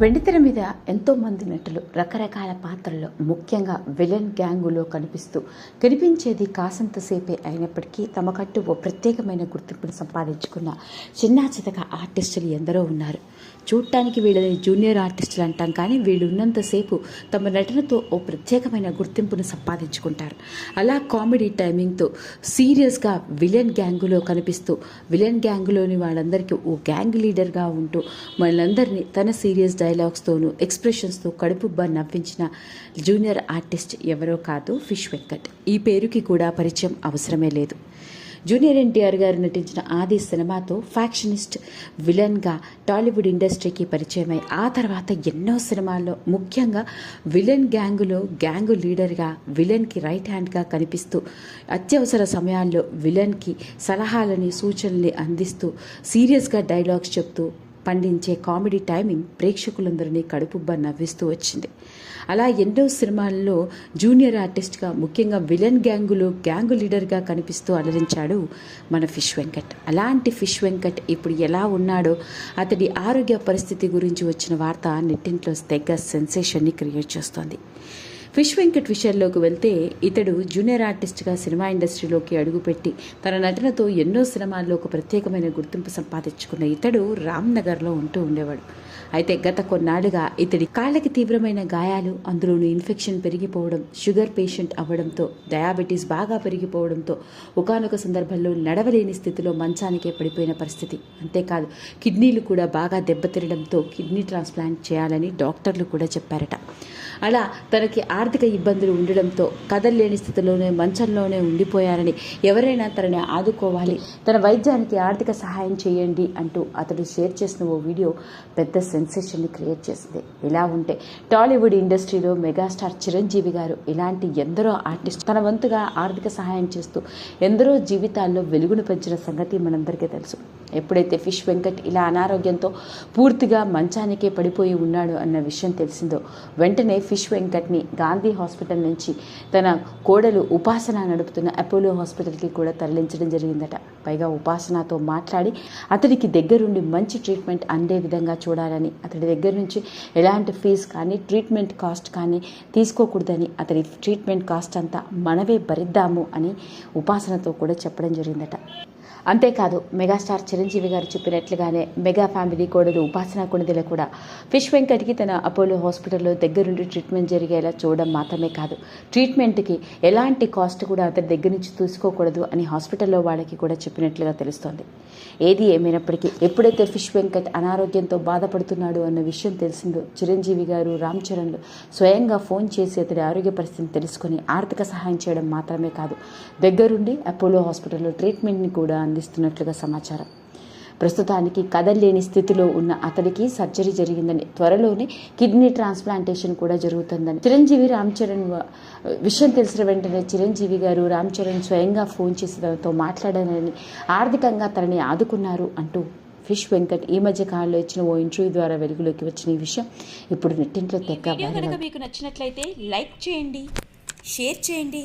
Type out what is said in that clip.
వెండితెర మీద ఎంతో మంది నటులు రకరకాల పాత్రల్లో ముఖ్యంగా విలన్ గ్యాంగులో కనిపిస్తూ కనిపించేది కాసంతసేపే అయినప్పటికీ తమకంటూ ఓ ప్రత్యేకమైన గుర్తింపును సంపాదించుకున్న చిన్న చితక ఆర్టిస్టులు ఎందరో ఉన్నారు. చూడటానికి వీళ్ళని జూనియర్ ఆర్టిస్టులు అంటాం కానీ వీళ్ళు ఉన్నంతసేపు తమ నటనతో ఓ ప్రత్యేకమైన గుర్తింపును సంపాదించుకుంటారు. అలా కామెడీ టైమింగ్తో సీరియస్గా విలన్ గ్యాంగులో కనిపిస్తూ విలన్ గ్యాంగులోని వాళ్ళందరికీ ఓ గ్యాంగ్ లీడర్గా ఉంటూ వాళ్ళందరినీ తన సీరియస్ డైలాగ్స్తోనూ ఎక్స్ప్రెషన్స్తో కడుపుబ్బా నవ్వించిన జూనియర్ ఆర్టిస్ట్ ఎవరో కాదు ఫిష్ వెంకట్. ఈ పేరుకి కూడా పరిచయం అవసరమే లేదు. జూనియర్ ఎన్టీఆర్ గారు నటించిన ఆది సినిమాతో ఫ్యాక్షనిస్ట్ విలన్గా టాలీవుడ్ ఇండస్ట్రీకి పరిచయమై ఆ తర్వాత ఎన్నో సినిమాల్లో ముఖ్యంగా విలన్ గ్యాంగులో గ్యాంగు లీడర్గా విలన్కి రైట్ హ్యాండ్గా కనిపిస్తూ అత్యవసర సమయాల్లో విలన్కి సలహాలని సూచనల్ని అందిస్తూ సీరియస్గా డైలాగ్స్ చెప్తూ పండించే కామెడీ టైమింగ్ ప్రేక్షకులందరినీ కడుపుబ్బ నవ్విస్తూ వచ్చింది. అలా ఎన్నో సినిమాల్లో జూనియర్ ఆర్టిస్ట్గా ముఖ్యంగా విలన్ గ్యాంగులో గ్యాంగు లీడర్గా కనిపిస్తూ అలరించాడు మన ఫిష్ వెంకట్. అలాంటి ఫిష్ వెంకట్ ఇప్పుడు ఎలా ఉన్నాడో అతడి ఆరోగ్య పరిస్థితి గురించి వచ్చిన వార్త నెట్టింట్లో తెగ సెన్సేషన్ని క్రియేట్ చేస్తోంది. ఫిష్ వెంకట్ విషయంలోకి వెళ్తే ఇతడు జూనియర్ ఆర్టిస్ట్గా సినిమా ఇండస్ట్రీలోకి అడుగుపెట్టి తన నటనతో ఎన్నో సినిమాల్లో ఒక ప్రత్యేకమైన గుర్తింపు సంపాదించుకున్న ఇతడు రామ్ నగర్లో ఉంటూ ఉండేవాడు. అయితే గత కొన్నాళ్ళుగా ఇతడి కాళ్ళకి తీవ్రమైన గాయాలు అందులోనూ ఇన్ఫెక్షన్ పెరిగిపోవడం షుగర్ పేషెంట్ అవ్వడంతో డయాబెటీస్ బాగా పెరిగిపోవడంతో ఒకానొక సందర్భంలో నడవలేని స్థితిలో మంచానికే పడిపోయిన పరిస్థితి. అంతేకాదు కిడ్నీలు కూడా బాగా దెబ్బతిరడంతో కిడ్నీ ట్రాన్స్ప్లాంట్ చేయాలని డాక్టర్లు కూడా చెప్పారట. అలా తనకి ఆర్థిక ఇబ్బందులు ఉండడంతో కదలలేని స్థితిలోనే మంచంలోనే ఉండిపోయారని ఎవరైనా తనని ఆదుకోవాలి. తన వైద్యానికి ఆర్థిక సహాయం చేయండి అంటూ అతడు షేర్ చేసిన ఓ వీడియో పెద్ద సెన్సేషన్ని క్రియేట్ చేసింది. ఇలా ఉంటే టాలీవుడ్ ఇండస్ట్రీలో మెగాస్టార్ చిరంజీవి గారు ఇలాంటి ఎందరో ఆర్టిస్ట్ తన వంతుగా ఆర్థిక సహాయం చేస్తూ ఎందరో జీవితాల్లో వెలుగును పెంచిన సంగతి మనందరికీ తెలుసు. ఎప్పుడైతే ఫిష్ వెంకట్ ఇలా అనారోగ్యంతో పూర్తిగా మంచానికే పడిపోయి ఉన్నాడు అన్న విషయం తెలిసిందో వెంటనే ఫిష్ వెంకట్ని గాంధీ హాస్పిటల్ నుంచి తన కోడలు ఉపాసన నడుపుతున్న అపోలో హాస్పిటల్కి కూడా తరలించడం జరిగిందట. పైగా ఉపాసనతో మాట్లాడి అతడికి దగ్గరుండి మంచి ట్రీట్మెంట్ అందే విధంగా చూడాలని అతడి దగ్గర నుంచి ఎలాంటి ఫీజు కానీ ట్రీట్మెంట్ కాస్ట్ కానీ తీసుకోకూడదని అతడి ట్రీట్మెంట్ కాస్ట్ అంతా మనమే భరిద్దాము అని ఉపాసనతో కూడా చెప్పడం జరిగిందట. అంతేకాదు మెగాస్టార్ చిరంజీవి గారు చెప్పినట్లుగానే మెగా ఫ్యామిలీ కోడలు ఉపాసన కొణిదెల కూడా. ఫిష్ వెంకట్కి తన అపోలో హాస్పిటల్లో దగ్గరుండి ట్రీట్మెంట్ జరిగేలా చూడడం మాత్రమే కాదు. ట్రీట్మెంట్కి ఎలాంటి కాస్ట్ కూడా అతని దగ్గర నుంచి తీసుకోకూడదు అని హాస్పిటల్లో వాళ్ళకి కూడా చెప్పినట్లుగా తెలుస్తోంది. ఏది ఏమైనప్పటికీ ఎప్పుడైతే ఫిష్ వెంకట్ అనారోగ్యంతో బాధపడుతున్నాడు అన్న విషయం తెలిసిందో చిరంజీవి గారు రామ్ చరణ్లు స్వయంగా ఫోన్ చేసి అతడి ఆరోగ్య పరిస్థితిని తెలుసుకొని ఆర్థిక సహాయం చేయడం మాత్రమే కాదు. దగ్గరుండి అపోలో హాస్పిటల్లో ట్రీట్మెంట్ని కూడా అందిస్తున్నట్లుగా సమాచారం. ప్రస్తుతానికి కదల్లేని స్థితిలో ఉన్న అతడికి సర్జరీ జరిగిందని త్వరలోనే కిడ్నీ ట్రాన్స్ప్లాంటేషన్ కూడా జరుగుతుందని చిరంజీవి రామ్ చరణ్ విషయం తెలిసిన వెంటనే చిరంజీవి గారు రామ్ చరణ్ స్వయంగా ఫోన్ చేసి తనతో మాట్లాడాలని ఆర్థికంగా తనని ఆదుకున్నారు అంటూ ఫిష్ వెంకట్ ఈ మధ్య కాలంలో ఇచ్చిన ఓ ఇంటర్వ్యూ ద్వారా వెలుగులోకి వచ్చిన ఈ విషయం ఇప్పుడు నెట్టింట్లో తెగ వీడియో వైరల్ కనుక మీకు నచ్చినట్లయితే లైక్ చేయండి షేర్ చేయండి.